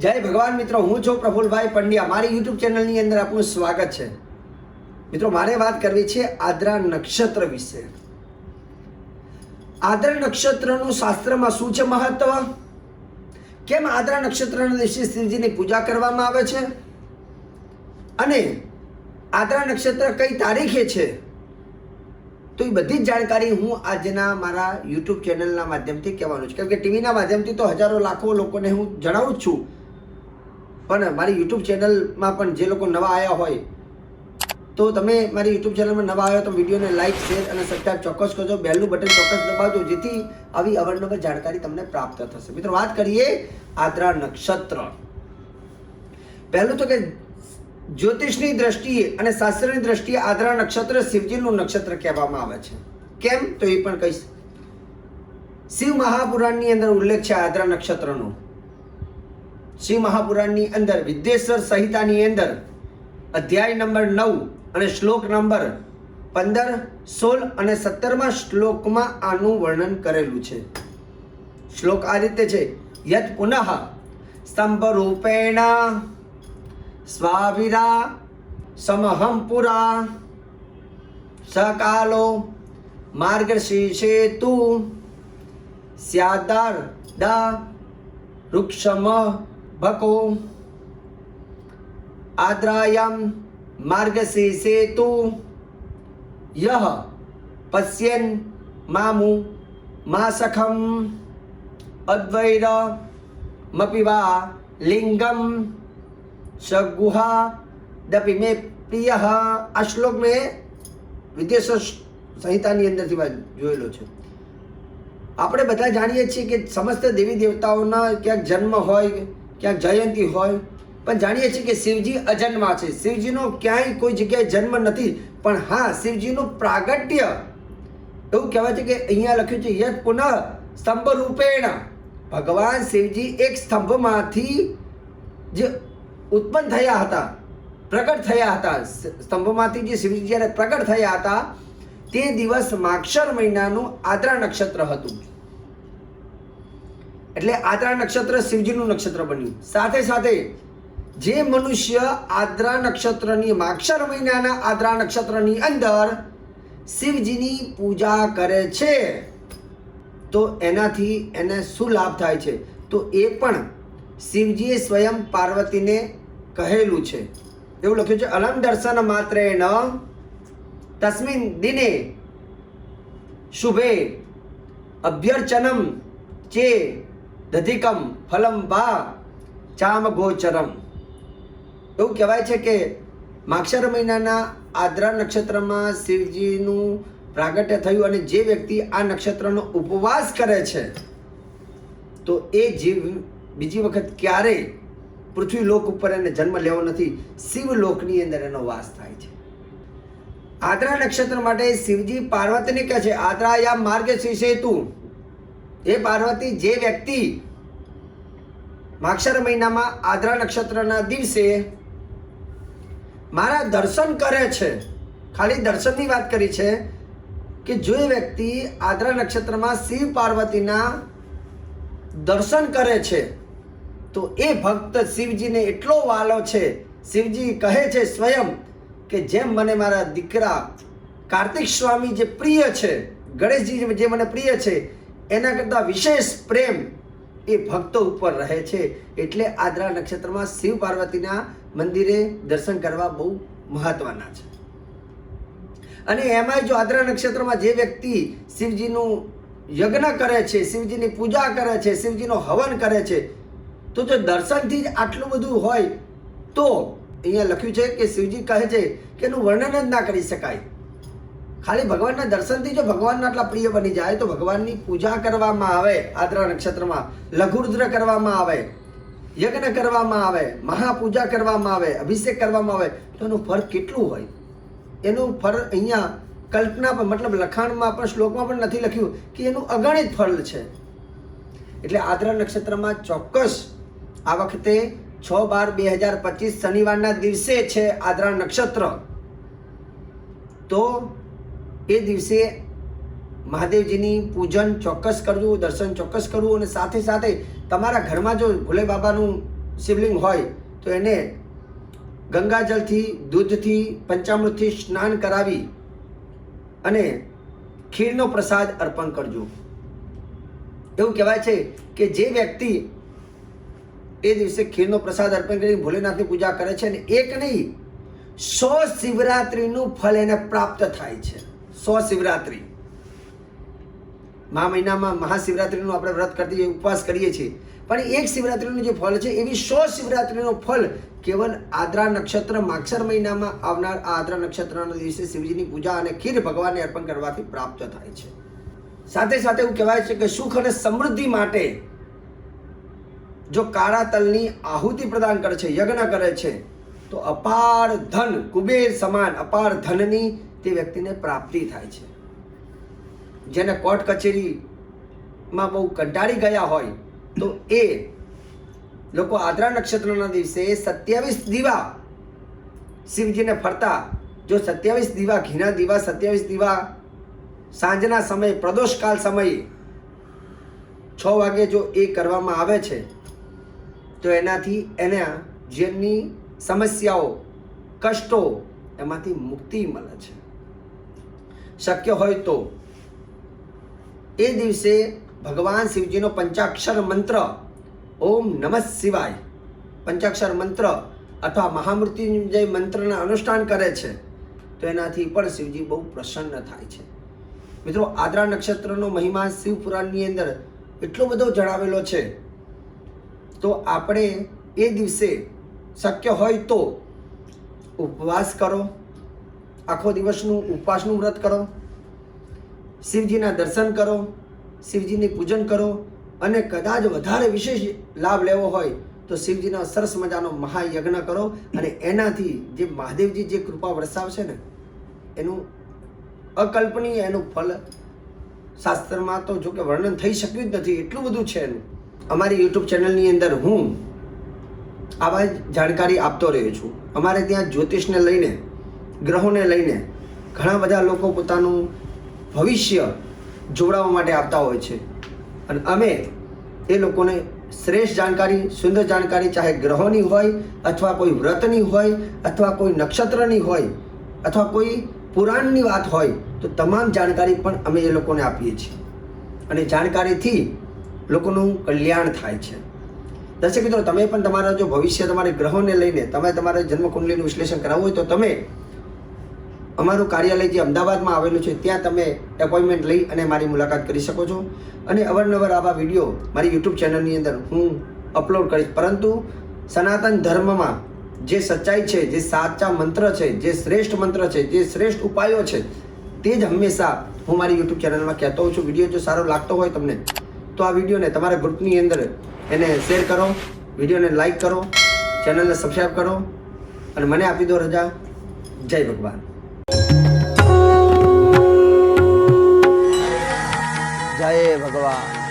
જય ભગવાન મિત્રો, હું છું પ્રફુલભાઈ પંડ્યા. મારી યુટ્યુબ ચેનલની અંદર આપનું સ્વાગત છે. મિત્રો, મારે વાત કરવી છે આદ્રા નક્ષત્ર વિશે. આદ્રા નક્ષત્રનું શાસ્ત્રમાં શું છે મહત્વ? કેમ આદ્રા નક્ષત્રના દિવસે શિવજીની પૂજા કરવામાં આવે છે? અને આદ્રા નક્ષત્ર કઈ તારીખે છે? તો એ બધી જ જાણકારી હું આજના મારા યુટ્યુબ ચેનલના માધ્યમથી કહેવાનું છું. કેમ કે ટીવીના માધ્યમથી તો હજારો લાખો લોકોને હું જણાવું જ છું. પણ મારી યુટ્યુબ ચેનલમાં પણ જે લોકો નવા આવ્યા હોય, તો તમે મારી યુટ્યુબ ચેનલમાં નવા આવ્યા તો વિડીયોને લાઇક શેર અને સબસ્ક્રાઈબ ચોક્કસ કરજો. બેલનું બટન ચોક્કસ દબાવજો, જેથી આવી અવારનવાર જાણકારી તમને પ્રાપ્ત થશે. મિત્રો, વાત કરીએ આદ્રા નક્ષત્ર. પહેલું તો કે જ્યોતિષની દ્રષ્ટિએ અને શાસ્ત્રની દ્રષ્ટિએ આદ્રા નક્ષત્ર શિવજીનું નક્ષત્ર કહેવામાં આવે છે. કેમ? તો એ પણ કહીશ. શિવ મહાપુરાણની અંદર ઉલ્લેખ છે આદ્રા નક્ષત્રનો. શિવ મહાપુરાણની અંદર, વિદ્યેશ્વર સંહિતાની અંદર, અધ્યાય નંબર નવ અને શ્લોક નંબર પંદર, સોળ અને સત્તરમાં શ્લોકમાં આનું વર્ણન કરેલું છે. શ્લોક આ રીતે છે. યત પુનઃ સ્તંભ રૂપેણ સ્વાવિરા સમહમ પુરા સકાલો માર્ગશીર્ષેતુ સ્યાદાર દા વૃક્ષમ ભકો આદ્રાયામ માર્ગશીર્ષેતુ યહ પશ્યન મામુ માસખમ અદ્વૈર મપિવા લિંગમ सगुहा દપી में પ્રિય આ શ્લોક મેં વિદેશ સંહિતાની અંદરથી જોયેલો છે। આપણે બધા જાણીએ છીએ કે સમસ્ત દેવી દેવતાઓના ક્યાંક જન્મ હોય ક્યાંક જયંતિ હોય, પણ જાણીએ છીએ કે શિવજી અજન્મા છે. શિવજીનો ક્યાંય કોઈ જગ્યાએ જન્મ નથી, પણ હા, શિવજીનું પ્રાગટ્ય. એવું કહેવાય છે કે અહીંયા લખ્યું છે, યત પુનઃ સ્તંભ રૂપેણ ભગવાન શિવજી એક સ્તંભમાંથી જે ઉત્પન્ન થયા હતા, પ્રગટ થયા હતા. સ્તંભમાંથી જે શિવજી જ્યારે પ્રગટ થયા હતા, તે દિવસ માક્ષર મહિનાનું આદ્રા નક્ષત્ર હતું. એટલે આદ્રા નક્ષત્ર શિવજીનું નક્ષત્ર બન્યું. સાથે સાથે જે મનુષ્ય આદ્રા નક્ષત્રની માક્ષર મહિનાના આદ્રા નક્ષત્રની અંદર શિવજીની પૂજા કરે છે, તો એનાથી એને શું લાભ થાય છે? તો એ પણ શિવજીએ સ્વયં પાર્વતીને કહેલું છે. એવું લખ્યું છે અલમ દર્શન માત્ર ન તસ્મિન દિને શુભે અભ્યર્ચનમ ચે દધિકમ ફલમ વા ચામ ગોચરમ. એવું કહેવાય છે કે માક્ષર મહિનાના આદ્રા નક્ષત્રમાં શિવજીનું પ્રાગટ્ય થયું અને જે વ્યક્તિ આ નક્ષત્રનો ઉપવાસ કરે છે, તો એ જીવ બીજી વખત ક્યારેય પૃથ્વી લોક ઉપર એને જન્મ લેવો નથી. શિવલોકની અંદર એનો વાસ થાય છે. આદ્રા નક્ષત્ર માટે શિવજી પાર્વતીને કહે છે આદ્રાયા માર્ગ શિષેતુ. એ પાર્વતી જે વ્યક્તિ માક્ષર મહિનામાં આદ્રા નક્ષત્રના દિવસે મારા દર્શન કરે છે, ખાલી દર્શનની વાત કરી છે, કે જો એ વ્યક્તિ આદ્રા નક્ષત્રમાં શિવ પાર્વતીના દર્શન કરે છે, તો એ ભક્ત શિવજીને એટલો વાલો છે, શિવજી કહે છે સ્વયં કે જેમ મને મારા દીકરા કાર્તિક સ્વામી જે પ્રિય છે, ગણેશજી જે મને પ્રિય છે એના કરતાં વિશેષ પ્રેમ એ ભક્તો ઉપર રહે છે. એટલે આદ્રા નક્ષત્રમાં શિવ પાર્વતીના મંદિરે દર્શન કરવા બહુ મહત્વના છે. અને એમાંય જો આદ્રા નક્ષત્રમાં જે વ્યક્તિ શિવજીનું યજ્ઞ કરે છે, શિવજીની પૂજા કરે છે, શિવજીનો હવન કરે છે, તો જો દર્શનથી જ આટલું બધું હોય, તો અહીંયા લખ્યું છે કે શિવજી કહે છે કે એનું વર્ણન જ ના કરી શકાય. ખાલી ભગવાનના દર્શનથી જો ભગવાનના આટલા પ્રિય બની જાય, તો ભગવાનની પૂજા કરવામાં આવે આદ્રા નક્ષત્રમાં, લઘુરુદ્ર કરવામાં આવે, યજ્ઞ કરવામાં આવે, મહાપૂજા કરવામાં આવે, અભિષેક કરવામાં આવે, તો એનું ફળ કેટલું હોય? એનું ફળ અહીંયા કલ્પના પણ, મતલબ લખાણમાં પણ, શ્લોકમાં પણ નથી લખ્યું કે એનું અગણિત ફળ છે. એટલે આદ્રા નક્ષત્રમાં ચોક્કસ આ વખતે છ બાર બે હજાર પચીસ શનિવારના દિવસે છે આદ્રા નક્ષત્ર. તો એ દિવસે મહાદેવજીની પૂજન ચોક્કસ કરવું, દર્શન ચોક્કસ કરવું અને સાથે સાથે તમારા ઘરમાં જો ભોલે બાબાનું શિવલિંગ હોય, તો એને ગંગાજળથી, દૂધથી, પંચામૃતથી સ્નાન કરાવી અને ખીરનો પ્રસાદ અર્પણ કરજો. એવું કહેવાય છે કે જે વ્યક્તિ એ દિવસે ખીરનો પ્રસાદ અર્પણ કરી ભોલેનાથની પૂજા કરે છે ને એક નહીં, સો શિવરાત્રિનું ફળ એને પ્રાપ્ત થાય છે. સો શિવરાત્રિ મહા મહિનામાં મહાશિવરાત્રિનું આપણે વ્રત કરતી ઉપવાસ કરીએ છીએ. પણ એક શિવરાત્રિનું જે ફળ છે, એવી સો શિવરાત્રિનું ફળ કેવલ આદ્રા નક્ષત્ર માક્ષર મહિનામાં આવનાર આ આદ્રા નક્ષત્રના દિવસે શિવજીની પૂજા અને ખીર ભગવાનને અર્પણ કરવાથી પ્રાપ્ત થાય છે. સાથે સાથે એવું કહેવાય છે કે સુખ અને સમૃદ્ધિ માટે જો કાળા તલની આહુતિ પ્રદાન કરે છે, યજ્ઞ કરે છે, તો અપાર ધન, કુબેર સમાન અપાર ધનની તે વ્યક્તિને પ્રાપ્તિ થાય છે. જેને કોર્ટ કચેરીમાં બહુ કંટાળી ગયા હોય, તો એ લોકો આદરા નક્ષત્રના દિવસે સત્યાવીસ દીવા શિવજીને ફરતા. જો સત્યાવીસ દીવા ઘીના દીવા, સત્યાવીસ દીવા સાંજના સમયે પ્રદોષકાલ સમયે છ વાગે જો એ કરવામાં આવે છે, તો એનાથી એના જીવનની સમસ્યાઓ, કષ્ટો, એમાંથી મુક્તિ મળે છે. શક્ય હોય તો. એ દિવસે ભગવાન શિવજીનો પંચાક્ષર મંત્ર, ઓમ નમઃ શિવાય, પંચાક્ષર મંત્ર અથવા મહામૃત્યુંજય મંત્રના અનુષ્ઠાન કરે છે, તો એનાથી પણ શિવજી બહુ પ્રસન્ન થાય છે. મિત્રો, આદ્રા નક્ષત્રનો મહિમા શિવ પુરાણની અંદર એટલો બધો જણાવેલો છે. તો આપણે એ દિવસે શક્ય હોય તો ઉપવાસ કરો આખો દિવસનું ઉપવાસનું વ્રત કરો. શિવજીના દર્શન કરો, શિવજીની પૂજન કરો અને કદાચ વધારે વિશેષ લાભ લેવો હોય તો શિવજીના સરસ મજાનો મહાયજ્ઞ કરો અને એનાથી જે મહાદેવજી જે કૃપા વરસાવશે ને, એનું અકલ્પનીય એનું ફલ શાસ્ત્રમાં તો જો કે વર્ણન થઈ શક્યું જ નથી, એટલું બધું છે એનું. અમારી યુટ્યુબ ચેનલની અંદર હું આવા જાણકારી આપતો રહ્યો છું. અમારે ત્યાં જ્યોતિષને લઈને ગ્રહોને લઈને ઘણા બધા લોકો પોતાનું ભવિષ્ય જોડાવા માટે આવતા હોય છે. અને અમે એ લોકોને શ્રેષ્ઠ જાણકારી, સુંદર જાણકારી, ચાહે ગ્રહોની હોય અથવા કોઈ વ્રતની હોય અથવા કોઈ નક્ષત્રની હોય અથવા કોઈ પુરાણની વાત હોય, તો તમામ જાણકારી પણ અમે એ લોકોને આપીએ છીએ. અને જાણકારીથી લોકોનું કલ્યાણ થાય છે. દર્શક મિત્રો, તમે પણ તમારા જો ભવિષ્ય તમારે ગ્રહોને લઈને, તમે તમારા જન્મકુંડલીનું વિશ્લેષણ કરાવવું હોય તો તમે અમારું કાર્યાલય જે અમદાવાદમાં આવેલું છે, ત્યાં તમે એપોઇન્ટમેન્ટ લઈ અને મારી મુલાકાત કરી શકો છો. અને અવારનવાર આવા વીડિયો મારી યુટ્યુબ ચેનલની અંદર હું અપલોડ કરીશ. પરંતુ સનાતન ધર્મમાં જે સચ્ચાઈ છે, જે સાચા મંત્ર છે, જે શ્રેષ્ઠ મંત્ર છે, જે શ્રેષ્ઠ ઉપાયો છે, તે જ હંમેશા હું મારી યુટ્યુબ ચેનલમાં કહેતો હોઉં છું. વીડિયો જો સારો લાગતો હોય તમને, તો આ વિડીયોને તમારા ગ્રુપની અંદર એને શેર કરો વિડીયોને લાઈક કરો ચેનલને સબસ્ક્રાઈબ કરો અને મને આપી દો રજા. જય ભગવાન. જય ભગવાન.